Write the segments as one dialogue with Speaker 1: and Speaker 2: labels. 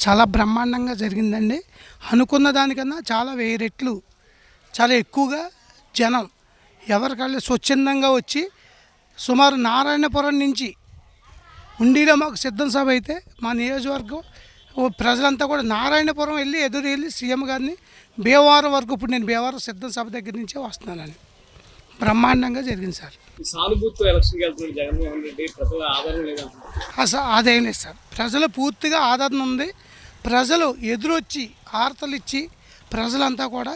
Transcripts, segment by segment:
Speaker 1: చాలా బ్రహ్మాండంగా జరిగిందండి. అనుకున్న దానికన్నా చాలా వెయ్యి రెట్లు చాలా ఎక్కువగా జనం ఎవరికళ్ళు స్వచ్ఛందంగా వచ్చి సుమారు నారాయణపురం నుంచి ఉండిలో మాకు సిద్ధం సభ అయితే మా నియోజకవర్గం ప్రజలంతా కూడా నారాయణపురం వెళ్ళి ఎదురు వెళ్ళి సీఎం గారిని భీమవరం వరకు ఇప్పుడు నేను భీమవరం సిద్ధం సభ దగ్గర నుంచే వస్తున్నానని బ్రహ్మాండంగా జరిగింది సార్.
Speaker 2: ఈ సానుభూతితో ఎలక్షన్కి వెళ్తున్నాడు జగన్మోహన్ రెడ్డి ప్రజల ఆదరణ లేదంటున్నారు
Speaker 1: అసలు అదేం లేదు సార్. ప్రజలు పూర్తిగా ఆదరణ ఉంది. ప్రజలు ఎదురొచ్చి ఆర్తలు ఇచ్చి ప్రజలంతా కూడా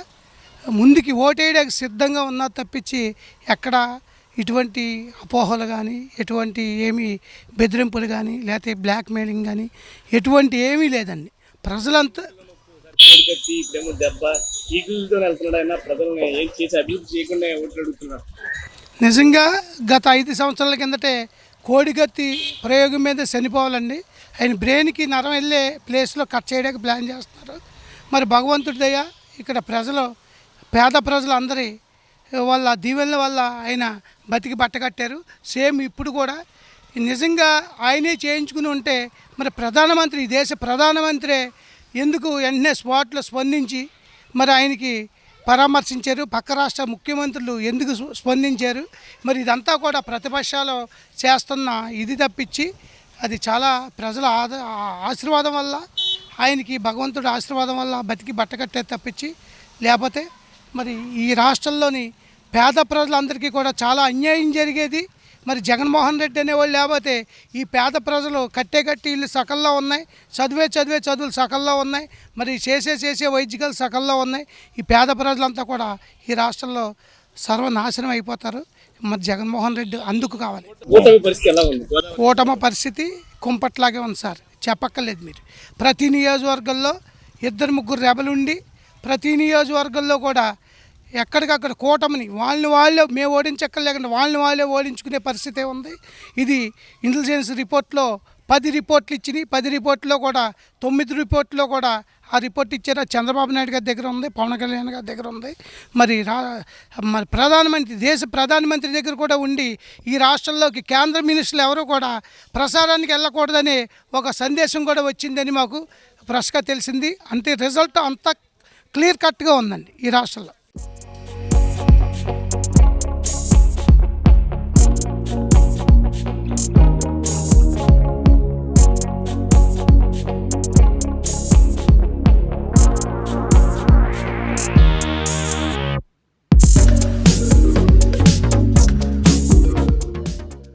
Speaker 1: ముందుకి ఓటేయడానికి సిద్ధంగా ఉన్నా తప్పించి ఎక్కడ ఇటువంటి అపోహలు కానీ ఎటువంటి ఏమి బెదిరింపులు కానీ లేకపోతే బ్లాక్ మెయిలింగ్ కానీ ఎటువంటి ఏమీ లేదండి. ప్రజలంతా
Speaker 2: కత్తి ఇప్పుడేమో దెబ్బ ఈకులతో వెళ్తున్నాడు ఆయన ప్రజలను ఏం చేసి అభివృద్ధి చేయకుండా ఓట్లు అడుగుతున్నారు?
Speaker 1: నిజంగా గత ఐదు సంవత్సరాల కిందటే కోడిగత్తి ప్రయోగం మీద చనిపోవాలండి. ఆయన బ్రెయిన్కి నరం వెళ్ళే ప్లేస్లో కట్ చేయడానికి ప్లాన్ చేస్తున్నారు. మరి భగవంతుడి దయ ఇక్కడ ప్రజలు పేద ప్రజలు అందరి వాళ్ళ దీవెనల వల్ల ఆయన బతికి బట్టకట్టారు సేమ్ ఇప్పుడు కూడా నిజంగా ఆయనే చేయించుకుని ఉంటే మరి ప్రధానమంత్రి ఈ దేశ ప్రధానమంత్రి ఎందుకు వెంటనే స్పాట్లో స్పందించి మరి ఆయనకి పరామర్శించారు? పక్క రాష్ట్ర ముఖ్యమంత్రులు ఎందుకు స్పందించారు? మరి ఇదంతా కూడా ప్రతిపక్షాలు చేస్తున్న ఇది తప్పించి అది చాలా ప్రజల ఆద ఆశీర్వాదం వల్ల ఆయనకి భగవంతుడి ఆశీర్వాదం వల్ల బతికి బట్టకట్టే తప్పించి లేకపోతే మరి ఈ రాష్ట్రంలోని పేద ప్రజలందరికీ కూడా చాలా అన్యాయం జరిగేది. మరి జగన్మోహన్ రెడ్డి అనేవాళ్ళు లేకపోతే ఈ పేద ప్రజలు కట్టే కట్టి ఇల్లు సకల్లో ఉన్నాయి చదివే చదివే చదువులు సకల్లో ఉన్నాయి మరి చేసే చేసే వైద్యకాలు సకల్లో ఉన్నాయి. ఈ పేద ప్రజలంతా కూడా ఈ రాష్ట్రంలో సర్వనాశనం అయిపోతారు. మరి జగన్మోహన్ రెడ్డి అందుకు కావాలి.
Speaker 2: ఓటమి పరిస్థితి
Speaker 1: కుంపట్లాగే ఉంది సార్. చెప్పక్కర్లేదు మీరు. ప్రతి నియోజకవర్గంలో ఇద్దరు ముగ్గురు రెబలుండి ప్రతి నియోజకవర్గంలో కూడా ఎక్కడికక్కడ కూటమిని వాళ్ళని వాళ్ళే మేము ఓడించక్కర్లేకుండా వాళ్ళని వాళ్ళే ఓడించుకునే పరిస్థితి ఉంది. ఇది ఇంటెలిజెన్స్ రిపోర్ట్లో పది రిపోర్ట్లు ఇచ్చినాయి. పది రిపోర్ట్లో కూడా తొమ్మిది రిపోర్ట్లో కూడా ఆ రిపోర్ట్ ఇచ్చారు. చంద్రబాబు నాయుడు గారి దగ్గర ఉంది పవన్ కళ్యాణ్ గారి దగ్గర ఉంది. మరి రా మరి ప్రధానమంత్రి దేశ ప్రధానమంత్రి దగ్గర కూడా ఉండి ఈ రాష్ట్రంలోకి కేంద్ర మినిస్టర్లు ఎవరు కూడా ప్రసారానికి వెళ్ళకూడదనే ఒక సందేశం కూడా వచ్చిందని మాకు ఫ్రెష్గా తెలిసింది. అంతే రిజల్ట్ అంత క్లియర్ కట్గా ఉందండి ఈ రాష్ట్రంలో.